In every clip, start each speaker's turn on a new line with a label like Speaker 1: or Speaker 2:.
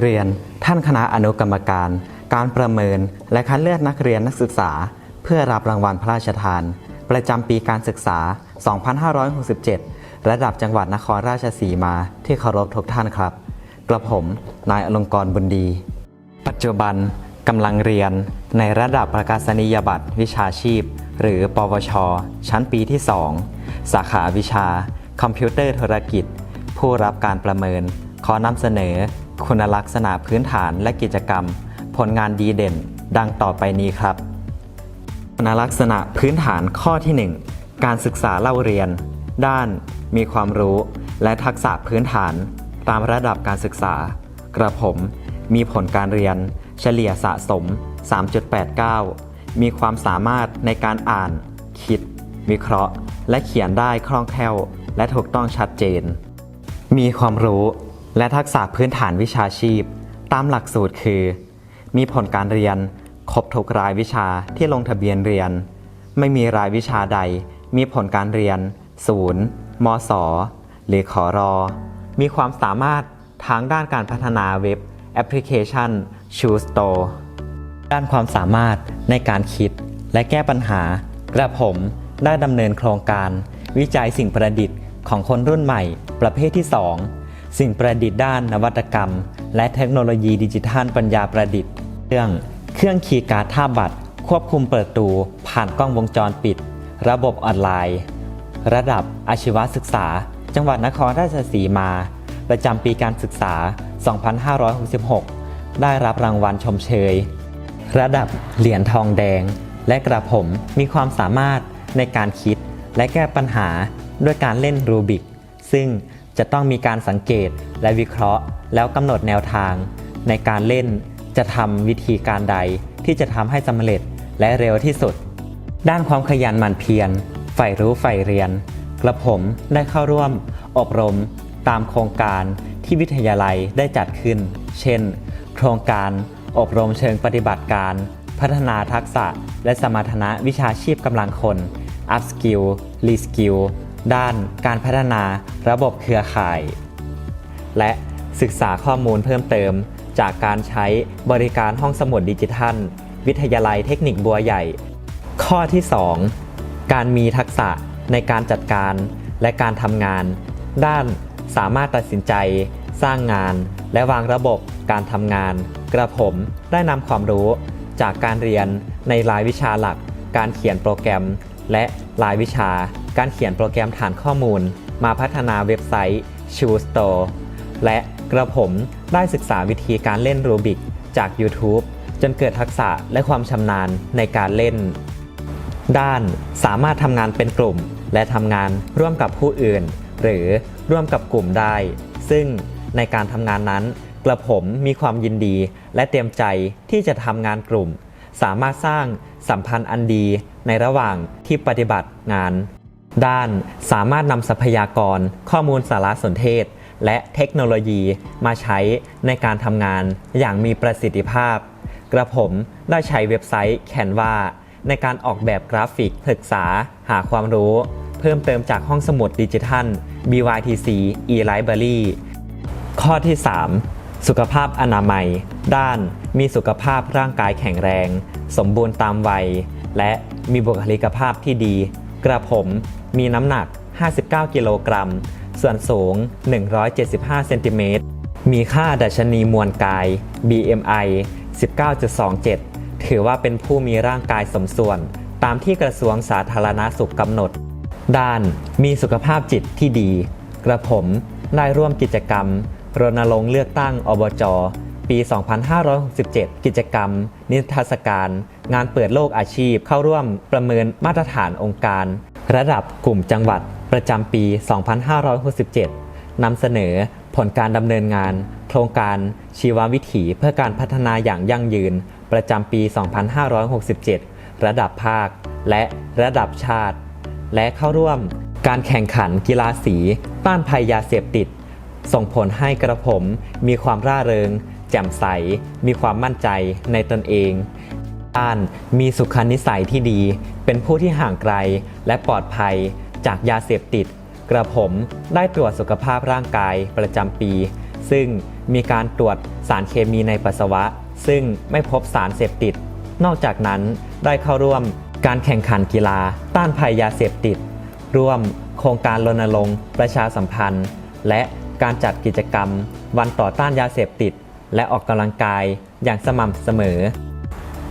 Speaker 1: เรียน ท่านคณะอนุกรรมการ การประเมิน และคัดเลือกนักเรียนนักศึกษา เพื่อรับรางวัลพระราชทาน ประจำปีการศึกษา 2567 ระดับจังหวัดนครราชสีมาที่เคารพทุกท่านครับ กระผม นายอลงกรณ์บุญดี ปัจจุบันกำลังเรียนในระดับประกาศนียบัตรวิชาชีพ หรือ ปวช ชั้นปีที่ 2 สาขาวิชา คอมพิวเตอร์ธุรกิจ ผู้รับการประเมิน ขอนำเสนอ คุณลักษณะพื้นฐานและกิจกรรม ผลงานดีเด่น ดังต่อไปนี้ครับ คุณลักษณะพื้นฐานข้อที่ 1 การศึกษาเล่าเรียน ด้าน มีความรู้ และทักษะพื้นฐาน ตามระดับการศึกษา กระผม มีผลการเรียน เฉลี่ยสะสม 3.89 มีความสามารถในการอ่าน คิด วิเคราะห์ และเขียนได้คล่องแคล่ว และถูกต้องชัดเจน มีความรู้ และทักษะพื้นฐานวิชาชีพ ตามหลักสูตรคือ มีผลการเรียน ครบทุกรายวิชาที่ลงทะเบียนเรียน ไม่มีรายวิชาใด มีผลการเรียน ศูนย์มศหรือขอรอ มีความสามารถทางด้านการพัฒนาเว็บแอปพลิเคชัน Shoe Store ด้านความสามารถในการคิดและแก้ปัญหา กระผมได้ดำเนินโครงการ วิจัยสิ่งประดิษฐ์ของคนรุ่นใหม่ ประเภทที่ 2 สิ่งประดิษฐ์ด้านนวัตกรรม และเทคโนโลยีดิจิทัลปัญญาประดิษฐ์ เรื่อง เครื่องคีย์การ์ดท่าบัตร ควบคุมเปิดตูผ่านกล้องวงจรปิด ระบบออนไลน์ ระดับอาชีวศึกษา จังหวัดนครราชสีมา ประจำปีการศึกษา 2566 ได้รับรางวัลชมเชย ระดับเหรียญทองแดง และกระผมมีความสามารถในการคิด และแก้ปัญหาด้วยการเล่นรูบิก ซึ่ง จะต้องมีการสังเกตและวิเคราะห์ แล้วกำหนดแนวทาง ในการเล่นจะทำวิธีการใดที่จะทำให้สำเร็จและเร็วที่สุด ด้านความขยันหมั่นเพียรใฝ่รู้ใฝ่เรียน กระผมได้เข้าร่วม อบรม ตามโครงการที่วิทยาลัยได้จัดขึ้น เช่น โครงการอบรมเชิงปฏิบัติการ พัฒนาทักษะ และสมรรถนะวิชาชีพกำลังคน Up Skill Re Skill ด้านการพัฒนาระบบเครือข่าย และศึกษาข้อมูลเพิ่มเติม จากการใช้บริการห้องสมุดดิจิทัล วิทยาลัยเทคนิคบัวใหญ่ ข้อที่ 2 การมีทักษะในการจัดการและการทำงาน ด้านสามารถตัดสินใจ สร้างงาน และวางระบบการทำงาน กระผมได้นำความรู้จากการเรียนในรายวิชาหลัก การเขียนโปรแกรม และรายวิชา การเขียนโปรแกรมฐานข้อมูล มาพัฒนาเว็บไซต์ Shoe Store และกระผมได้ศึกษาวิธีการเล่นรูบิกจาก YouTube จนเกิดทักษะและความชำนาญในการเล่น ด้านสามารถทำงานเป็นกลุ่ม และทำงานร่วมกับผู้อื่น หรือร่วมกับกลุ่มได้ ซึ่งในการทำงานนั้น กระผมมีความยินดี และเตรียมใจที่จะทำงานกลุ่ม สามารถสร้างสัมพันธ์อันดีในระหว่างที่ปฏิบัติงาน ด้านสามารถนำทรัพยากร ข้อมูลสารสนเทศ และเทคโนโลยีมาใช้ในการทำงานอย่างมีประสิทธิภาพ กระผมได้ใช้เว็บไซต์ Canva ในการออกแบบกราฟิกศึกษาหาความรู้ เพิ่มเติมจากห้องสมุดดิจิทัล BYTC e-library ข้อที่ 3 สุขภาพอนามัย ด้านมีสุขภาพร่างกายแข็งแรง สมบูรณ์ตามวัย และมีบุคลิกภาพที่ดี กระผมมีน้ำหนัก 59 กิโลกรัม ส่วนสูง 175 เซนติเมตร มีค่าดัชนีมวลกาย BMI 19.27 ถือว่าเป็นผู้มีร่างกายสมส่วน ตามที่กระทรวงสาธารณาสุขกำหนด ด้านมีสุขภาพจิตที่ดี กระผมได้ร่วมกิจกรรมรณรงค์เลือกตั้งอบจ ปี 2567 กิจกรรม นิทรรศการ งานเปิดโลกอาชีพ เข้าร่วมประเมินมาตรฐานองค์การ ระดับกลุ่มจังหวัด ประจำปี 2567 นำเสนอผลการดำเนินงาน โครงการชีววิถีเพื่อการพัฒนาอย่างยั่งยืน ประจำปี 2567 ระดับภาค และระดับชาติ และเข้าร่วมการแข่งขันกีฬาสี ต้านภัยยาเสพติด ส่งผลให้กระผมมีความร่าเริง แจ่มใส มีความมั่นใจในตนเองด้านมีสุขนิสัยที่ดี เป็นผู้ที่ห่างไกลและปลอดภัยจากยาเสพติด กระผมได้ตรวจสุขภาพร่างกายประจำปี ซึ่งมีการตรวจสารเคมีในปัสสาวะ ซึ่งไม่พบสารเสพติด นอกจากนั้นได้เข้าร่วมการแข่งขันกีฬาต้านภัยยาเสพติด ร่วมโครงการรณรงค์ประชาสัมพันธ์ และการจัดกิจกรรม วันต่อต้านยาเสพติด และออกกำลังกายอย่างสม่ำเสมอ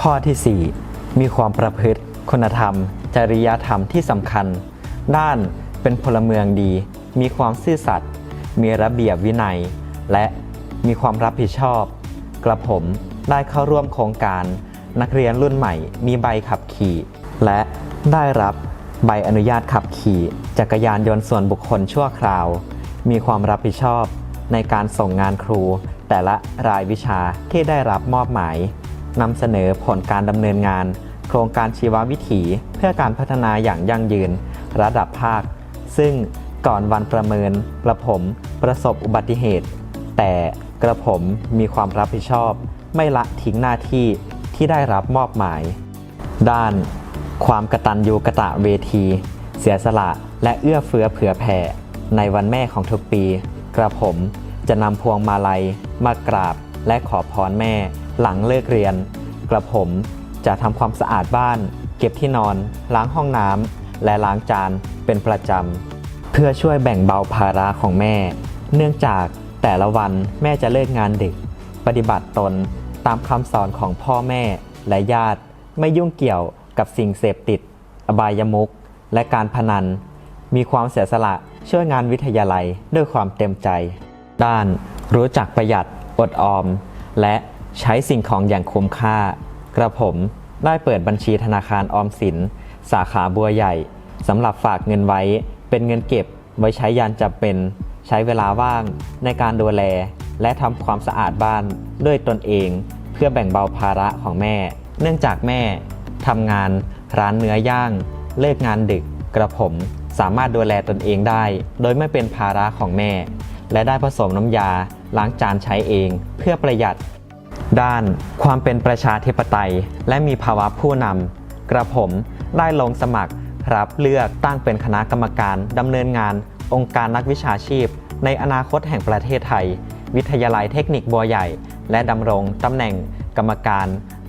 Speaker 1: ข้อทีสี่ 4 มีความประพฤติ คุณธรรม จริยธรรมที่สำคัญ ด้านเป็นพลเมืองดี มีความซื่อสัตย์มีระเบียบวินัย และมีความรับผิดชอบ กระผมได้เข้าร่วมโครงการ นักเรียนรุ่นใหม่ มีใบขับขี่ และได้รับใบอนุญาตขับขี่ จักรยานยนต์ส่วนบุคคลชั่วคราว มีความรับผิดชอบในการส่งงานครู แต่ละรายวิชาที่ได้รับมอบหมายนำเสนอผลการดำเนินงาน โครงการชีววิถีเพื่อการพัฒนาอย่างยั่งยืน ระดับภาค ซึ่งก่อนวันประเมินกระผมประสบอุบัติเหตุ แต่กระผมมีความรับผิดชอบ ไม่ละทิ้งหน้าที่ที่ได้รับมอบหมาย ด้าน ความกตัญญูกะตะเวที เสียสละและเอื้อเฟื้อเผื่อแผ่ในวันแม่ของทุกปี กระผมจะนำพวงมาลัย มากราบและขอพรแม่ หลังเลิกเรียน กระผมจะทำความสะอาดบ้าน เก็บที่นอน ล้างห้องน้ำและล้างจานเป็นประจำเพื่อช่วยแบ่งเบาภาระของแม่ เนื่องจากแต่ละวันแม่จะเลิกงานดึก ปฏิบัติตนตามคำสอนของพ่อแม่และญาติ ไม่ยุ่งเกี่ยวกับสิ่งเสพติด อบายมุขและการพนัน มีความเสียสละช่วยงานวิทยาลัยด้วยความเต็มใจ ด้าน รู้จักประหยัดอดออม และใช้สิ่งของอย่างคุ้มค่า กระผมได้เปิดบัญชีธนาคารออมสิน สาขาบัวใหญ่สำหรับฝากเงินไว้ เป็นเงินเก็บไว้ใช้ยานจำเป็น ใช้เวลาว่างในการดูแล และทำความสะอาดบ้านด้วยตนเอง เพื่อแบ่งเบาภาระของแม่ เนื่องจากแม่ทำงานร้านเนื้อย่าง เลิกงานดึกกระผมสามารถดูแลตนเองได้ โดยไม่เป็นภาระของแม่ และได้ผสมน้ำยา ล้างจานใช้เองเพื่อประหยัด ด้าน ความเป็นประชาธิปไตย และมีภาวะผู้นำกระผมได้ลงสมัคร รับเลือกตั้งเป็นคณะกรรมการดำเนินงาน องค์การนักวิชาชีพ ในอนาคตแห่งประเทศไทย วิทยาลัยเทคนิคบัวใหญ่ และดำรงตำแหน่งกรรมการ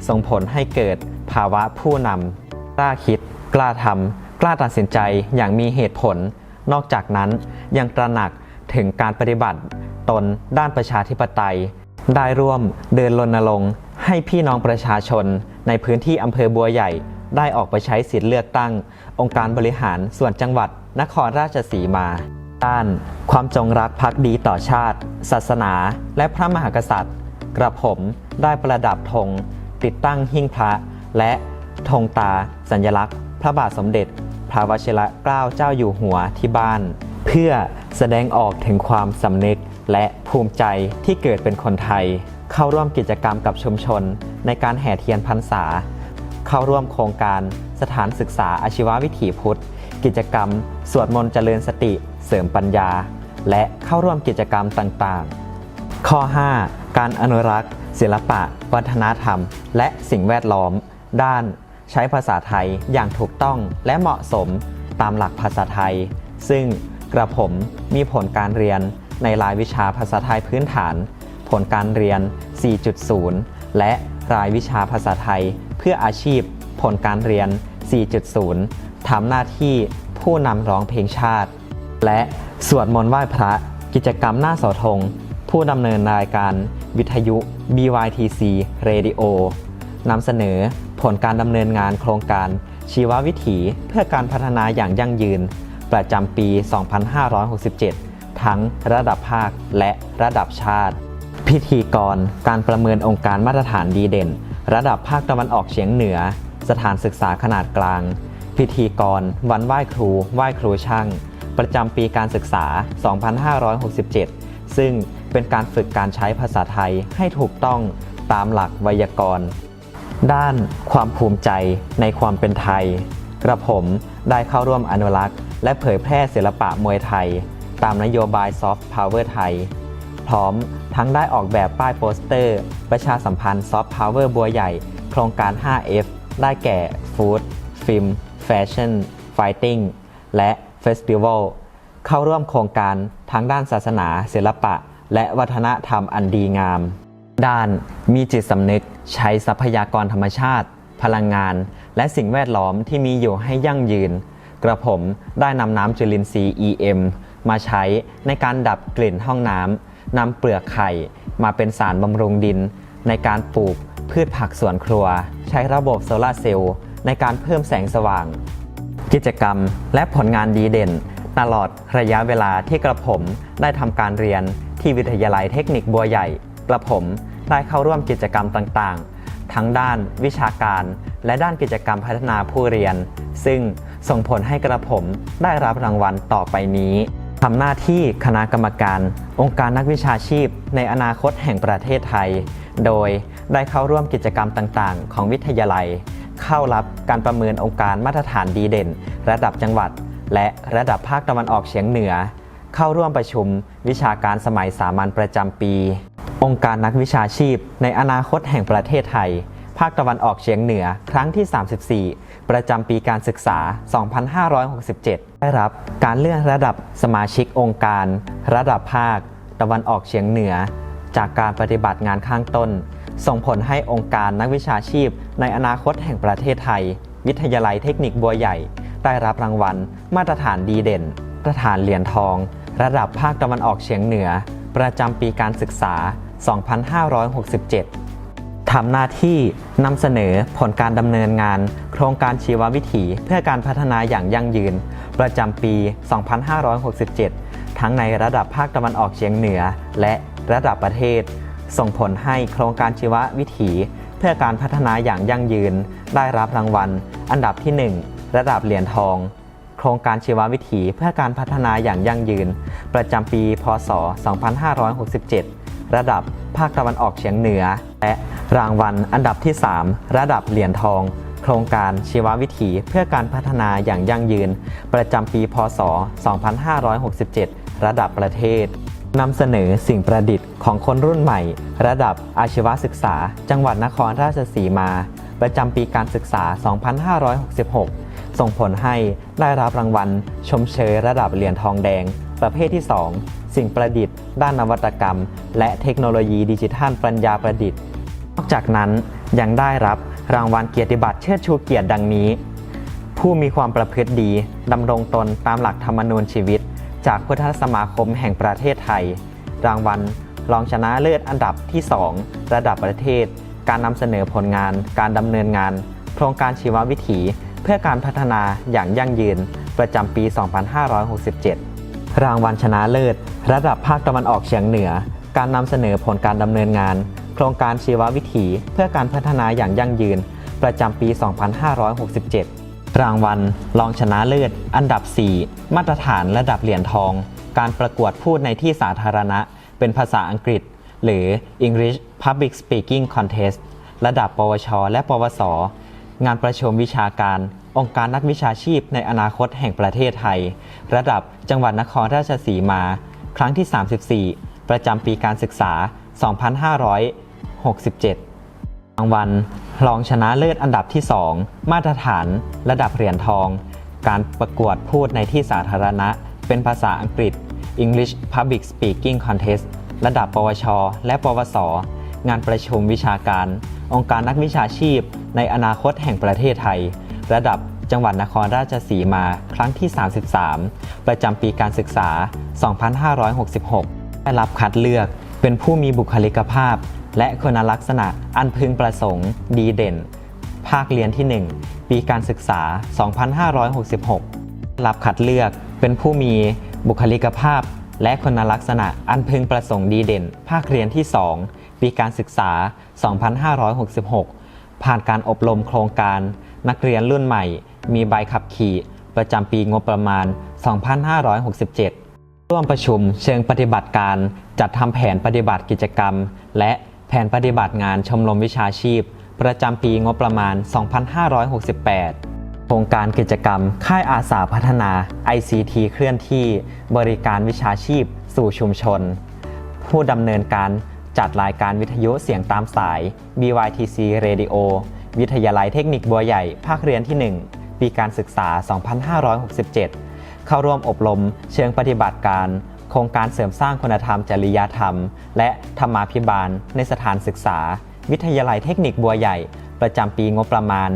Speaker 1: ส่งผลให้เกิดภาวะผู้นำกล้าคิด กล้าทำกล้าตัดสินใจอย่างมีเหตุผล นอกจากนั้นยังตระหนักถึงการปฏิบัติ ตน ด้านประชาธิปไตย ได้ร่วมเดินรณรงค์ให้พี่น้องประชาชน ในพื้นที่อำเภอบัวใหญ่ ได้ออกไปใช้สิทธิเลือกตั้ง องค์การบริหารส่วนจังหวัด นครราชสีมา ด้าน ความจงรักภักดีต่อชาติ ศาสนา และพระมหากษัตริย์ กระผมได้ประดับธงติดตั้งหิ้งพระ และธงตา สัญลักษณ์ พระบาทสมเด็จ พระวชิรเกล้าเจ้าอยู่หัวที่บ้าน เพื่อแสดงออกถึงความสำนึกและภูมิใจที่เกิดเป็นคนไทย เข้าร่วมกิจกรรมกับชุมชน ในการแห่เทียนพรรษา เข้าร่วมโครงการสถานศึกษาอาชีววิถีพุทธ กิจกรรม สวดมนต์เจริญสติเสริมปัญญา และเข้าร่วมกิจกรรมต่างๆ ข้อ 5 การอนุรักษ์ ศิลปะ วัฒนธรรม และสิ่งแวดล้อม ด้าน ใช้ภาษาไทยอย่างถูกต้องและเหมาะสมตามหลักภาษาไทย ซึ่ง กระผมมีผลการเรียนในรายวิชาภาษาไทยพื้นฐาน ผลการเรียน 4.0 และรายวิชาภาษาไทย เพื่ออาชีพ ผลการเรียน 4.0 ทำหน้าที่ผู้นำร้องเพลงชาติ และสวดมนต์ไหว้พระ กิจกรรมหน้าเสาธง ผู้ดำเนินรายการวิทยุ BYTC Radio นำเสนอผลการดำเนินงานโครงการชีววิถีเพื่อการพัฒนาอย่างยั่งยืน ประจำปี 2567 ทั้งระดับภาคและระดับชาติ พิธีกร การประเมินองค์การมาตรฐานดีเด่น ระดับภาคตะวันออกเฉียงเหนือ สถานศึกษาขนาดกลาง พิธีกร วันไหว้ครู ไหว้ครูช่าง ประจำปีการศึกษา 2567 ซึ่งเป็นการฝึกการใช้ภาษาไทยให้ถูกต้องตามหลักไวยากรณ์ ด้านความภูมิใจในความเป็นไทยกระผม ได้เข้าร่วมอนุรักษ์ และเผยแพร่ศิลปะมวยไทย ตามนโยบายซอฟต์พาวเวอร์ไทย พร้อมทั้งได้ออกแบบป้ายโปสเตอร์ ประชาสัมพันธ์ซอฟต์พาวเวอร์บัวใหญ่ โครงการ 5F ได้แก่ฟู้ดฟิล์มแฟชั่นไฟติ้งและเฟสติวัลเข้าร่วมโครงการทั้งด้านศาสนา ศิลปะ และวัฒนธรรมอันดีงาม ด้านมีจิตสำนึกใช้ทรัพยากรธรรมชาติ พลังงาน และสิ่งแวดล้อมที่มีอยู่ให้ยั่งยืน กระผมได้นำน้ำจุลินทรีย์ EM มาใช้ในการดับกลิ่นห้องน้ำนำเปลือกไข่มาเป็นสารบำรุงดิน ในการปลูกพืชผักสวนครัว ใช้ระบบโซลาร์เซลล์ในการเพิ่มแสงสว่าง กิจกรรมและผลงานดีเด่น ตลอดระยะเวลาที่กระผมได้ทำการเรียนที่วิทยาลัยเทคนิคบัวใหญ่ กระผมได้เข้าร่วมกิจกรรมต่างๆ ทั้งด้านวิชาการ และด้านกิจกรรมพัฒนาผู้เรียน ซึ่งส่งผลให้กระผมได้รับรางวัลต่อไปนี้ทำหน้าที่คณะกรรมการ องค์การนักวิชาชีพ ในอนาคตแห่งประเทศไทย โดยได้เข้าร่วมกิจกรรมต่างๆ ของวิทยาลัย เข้ารับการประเมินองค์การมาตรฐานดีเด่น ระดับจังหวัด และระดับภาคตะวันออกเฉียงเหนือ เข้าร่วมประชุมวิชาการสมัยสามัญประจำปี องค์การนักวิชาชีพ ในอนาคตแห่งประเทศไทย ภาคตะวันออกเฉียงเหนือ ครั้งที่ 34 ประจำปีการศึกษา 2567 ได้รับการเลื่อนระดับสมาชิกองค์การ ระดับภาค ตะวันออกเฉียงเหนือ จากการปฏิบัติงานข้างต้น ส่งผลให้องค์การนักวิชาชีพ ในอนาคตแห่งประเทศไทย วิทยาลัยเทคนิคบัวใหญ่ ได้รับรางวัล มาตรฐานดีเด่นประธานเหรียญทอง ระดับภาคตะวันออกเฉียงเหนือ ประจำปีการศึกษา 2567 ทำหน้าที่นำเสนอผลการดำเนินงาน โครงการชีววิถีเพื่อการพัฒนาอย่างยั่งยืน ประจำปี 2567 ทั้งในระดับภาคตะวันออกเฉียงเหนือ และระดับประเทศ ส่งผลให้โครงการชีววิถี เพื่อการพัฒนาอย่างยั่งยืน ได้รับรางวัล อันดับที่ 1 ระดับเหรียญทองโครงการชีววิถีเพื่อการพัฒนาอย่างยั่งยืน ประจำปี พศ 2567 ระดับภาคตะวันออกเฉียงเหนือ และรางวัลอันดับที่ 3 ระดับเหรียญทอง โครงการชีววิถีเพื่อการพัฒนาอย่างยั่งยืน ประจำปี พศ 2567 ระดับประเทศนำเสนอสิ่งประดิษฐ์ของคนรุ่นใหม่ ระดับอาชีวศึกษา จังหวัดนครราชสีมา ประจำปีการศึกษา 2566 ส่งผลให้ได้รับรางวัล ชมเชยระดับเหรียญทองแดง ประเภทที่ 2 สิ่งประดิษฐ์ ด้านนวัตกรรม และเทคโนโลยีดิจิทัลปัญญาประดิษฐ์ นอกจากนั้นยังได้รับรางวัลเกียรติบัตรเชิดชูเกียรติดังนี้ ผู้มีความประพฤติดีดำรงตนตามหลักธรรมนูญชีวิต จากพุทธสมาคมแห่งประเทศไทย รางวัลรองชนะเลิศอันดับที่ 2 ระดับประเทศ การนำเสนอผลงาน การดำเนินงาน โครงการชีววิถี เพื่อการพัฒนาอย่างยั่งยืน ประจำปี 2567 รางวัลชนะเลิศ ระดับภาคตะวันออกเฉียงเหนือ การนำเสนอผลการดำเนินงาน โครงการชีววิถีเพื่อการพัฒนาอย่างยั่งยืน ประจำปี 2567 รางวัลรองชนะเลิศ อันดับ 4 มาตรฐานระดับเหรียญทอง การประกวดพูดในที่สาธารณะ เป็นภาษาอังกฤษ หรือ English Public Speaking Contest ระดับ ปวช และ ปวส งานประชุมวิชาการ องค์การนักวิชาชีพในอนาคตแห่งประเทศไทย ระดับจังหวัดนครราชสีมา ครั้งที่ 34 ประจำปีการศึกษา 2567 รางวัลรองชนะเลิศอันดับที่ 2 มาตรฐาน ระดับเหรียญทอง การประกวดพูดในที่สาธารณะ เป็นภาษาอังกฤษ English Public Speaking Contest ระดับ ปวช และปวส งานประชุมวิชาการ องค์การนักวิชาชีพ ในอนาคตแห่งประเทศไทย ระดับจังหวัดนครราชสีมาครั้งที่ 33 ประจำปีการศึกษา 2566 ได้รับคัดเลือกเป็นผู้มีบุคลิกภาพ และคุณลักษณะอันพึงประสงค์ดีเด่น ภาคเรียนที่ 1 ปีการศึกษา 2566 รับคัดเลือกเป็นผู้มีบุคลิกภาพ และคุณลักษณะอันพึงประสงค์ดีเด่น ภาคเรียนที่ 2 ปีการศึกษา 2566 ผ่านการอบรมโครงการ นักเรียนรุ่นใหม่ มีใบขับขี่ ประจำปีงบประมาณ 2567 ร่วมประชุมเชิงปฏิบัติการ จัดทำแผนปฏิบัติกิจกรรม และแผนปฏิบัติงานชมรมวิชาชีพ ประจำปีงบประมาณ 2568โครงการกิจกรรม ค่ายอาสาพัฒนา ICT เคลื่อนที่บริการวิชาชีพ สู่ชุมชน ผู้ดำเนินการจัดรายการวิทยุเสียงตามสาย BYTC Radio วิทยาลัยเทคนิคบัวใหญ่ ภาคเรียนที่ 1 ปีการศึกษา 2567 เข้าร่วมอบรมเชิงปฏิบัติการ โครงการเสริมสร้างคุณธรรมจริยธรรม และธรรมาภิบาล ในสถานศึกษา วิทยาลัยเทคนิคบัวใหญ่ ประจำปีงบประมาณ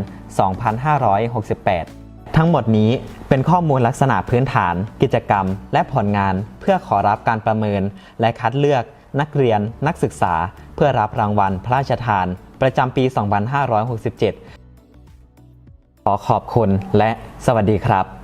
Speaker 1: 2568ทั้งหมดนี้เป็นข้อมูลลักษณะพื้นฐาน กิจกรรม และผลงานเพื่อขอรับการประเมิน และคัดเลือก นักเรียน นักศึกษา เพื่อรับรางวัลพระราชทาน ประจำปี 2567 ขอขอบคุณและสวัสดีครับ